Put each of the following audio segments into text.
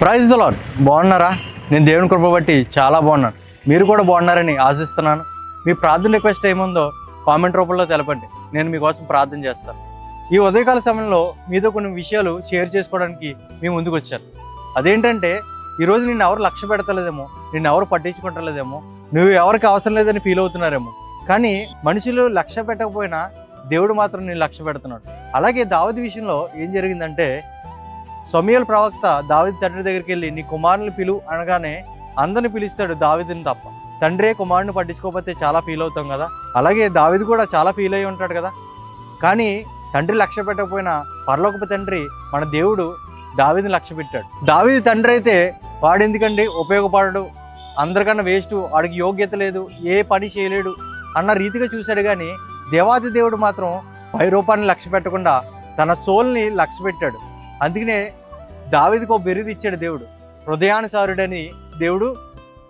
Praise lord బాగున్నారా? నేను దేవుని కృప బట్టి చాలా బాగున్నాను. మీరు కూడా బాగున్నారని ఆశిస్తున్నాను. మీ ప్రార్థన రిక్వెస్ట్ ఏముందో కామెంట్ రూపంలో తెలపండి. నేను మీకోసం ప్రార్థన చేస్తాను. ఈ ఉదయకాల సమయంలో మీతో కొన్ని విషయాలు షేర్ చేసుకోవడానికి మీ ముందుకు వచ్చాను. అదేంటంటే ఈరోజు నిన్ను ఎవరు లక్ష్య పెడతలేదేమో నిన్ను ఎవరు పట్టించుకుంటలేదేమో నువ్వు ఎవరికి అవసరం లేదని ఫీల్ అవుతున్నారేమో. కానీ మనుషులు లక్ష్య పెట్టకపోయినా దేవుడు మాత్రం నేను లక్ష్య పెడుతున్నాడు. అలాగే దావతి విషయంలో ఏం జరిగిందంటే సమయల్ ప్రవక్త దావిది తండ్రి దగ్గరికి వెళ్ళి నీ కుమారుని పిలు అనగానే అందరిని పిలుస్తాడు దావిదిని తప్ప. తండ్రే కుమారుని పట్టించుకోకపోతే చాలా ఫీల్ అవుతాం కదా? అలాగే దావిది కూడా చాలా ఫీల్ అయి ఉంటాడు కదా? కానీ తండ్రి లక్ష్య పెట్టకపోయినా పరలోకపు తండ్రి మన దేవుడు దావిదిని లక్ష్య పెట్టాడు. దావిది తండ్రి అయితే వాడు ఎందుకండి ఉపయోగపడడు? అందరికన్నా వేస్ట్ వాడికి యోగ్యత లేదు ఏ పని చేయలేడు అన్న రీతిగా చూశాడు కానీ దేవాది దేవుడు మాత్రం పై రూపాన్ని లక్ష్య పెట్టకుండా తన సోల్ని లక్ష్య పెట్టాడు. అందుకనే దావిదికి ఒక బిరుదు ఇచ్చాడు దేవుడు. హృదయానుసారుడని దేవుడు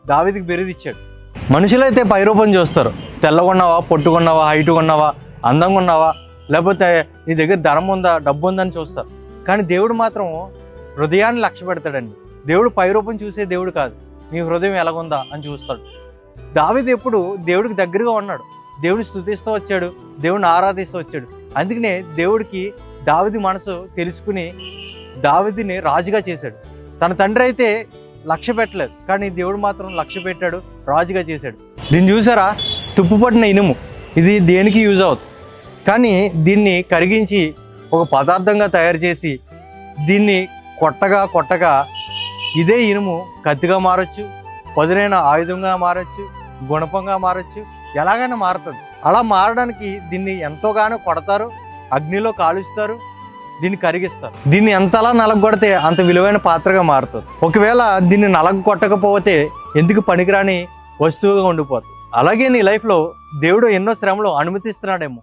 దావిదికి బిరుదు ఇచ్చాడు. మనుషులైతే పై రూపం చూస్తారు. తెల్లగొన్నావా పొట్టుకున్నావా హైట్ ఉన్నావా అందంగా ఉన్నావా లేకపోతే నీ దగ్గర ధనం ఉందా డబ్బు ఉందని చూస్తారు. కానీ దేవుడు మాత్రం హృదయాన్ని లక్ష్య పెడతాడండి. దేవుడు పై రూపం చూసే దేవుడు కాదు. నీ హృదయం ఎలాగుందా అని చూస్తాడు. దావిది ఎప్పుడు దేవుడికి దగ్గరగా ఉన్నాడు. దేవుడిని స్థుతిస్తూ వచ్చాడు. దేవుడిని ఆరాధిస్తూ వచ్చాడు. అందుకనే దేవుడికి దావిది మనసు తెలుసుకుని దావిదిని రాజుగా చేశాడు. తన తండ్రి అయితే లక్ష్య పెట్టలేదు కానీ దేవుడు మాత్రం లక్ష్య పెట్టాడు రాజుగా చేశాడు. దీన్ని చూసారా? తుప్పుపట్టిన ఇనుము. ఇది దేనికి యూజ్ అవుతుంది? కానీ దీన్ని కరిగించి ఒక పదార్థంగా తయారు చేసి దీన్ని కొట్టగా కొట్టగా ఇదే ఇనుము కత్తిగా మారచ్చు పదునైన ఆయుధంగా మారచ్చు గుణపంగా మారచ్చు ఎలాగైనా మారుతుంది. అలా మారడానికి దీన్ని ఎంతోగానో కొడతారు అగ్నిలో కాలుస్తారు దీన్ని కరిగిస్తారు. దీన్ని ఎంతలా నలగొడితే అంత విలువైన పాత్రగా మారుతుంది. ఒకవేళ దీన్ని నలగ కొట్టకపోతే ఎందుకు పనికిరాని వస్తువుగా ఉండిపోతుంది అలాగే నీ లైఫ్లో దేవుడు ఎన్నో శ్రమలు అనుమతిస్తున్నాడేమో.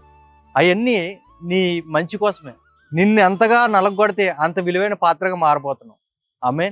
అవన్నీ నీ మంచి కోసమే. నిన్ను ఎంతగా నలగొడితే అంత విలువైన పాత్రగా మారిపోతున్నావు ఆమె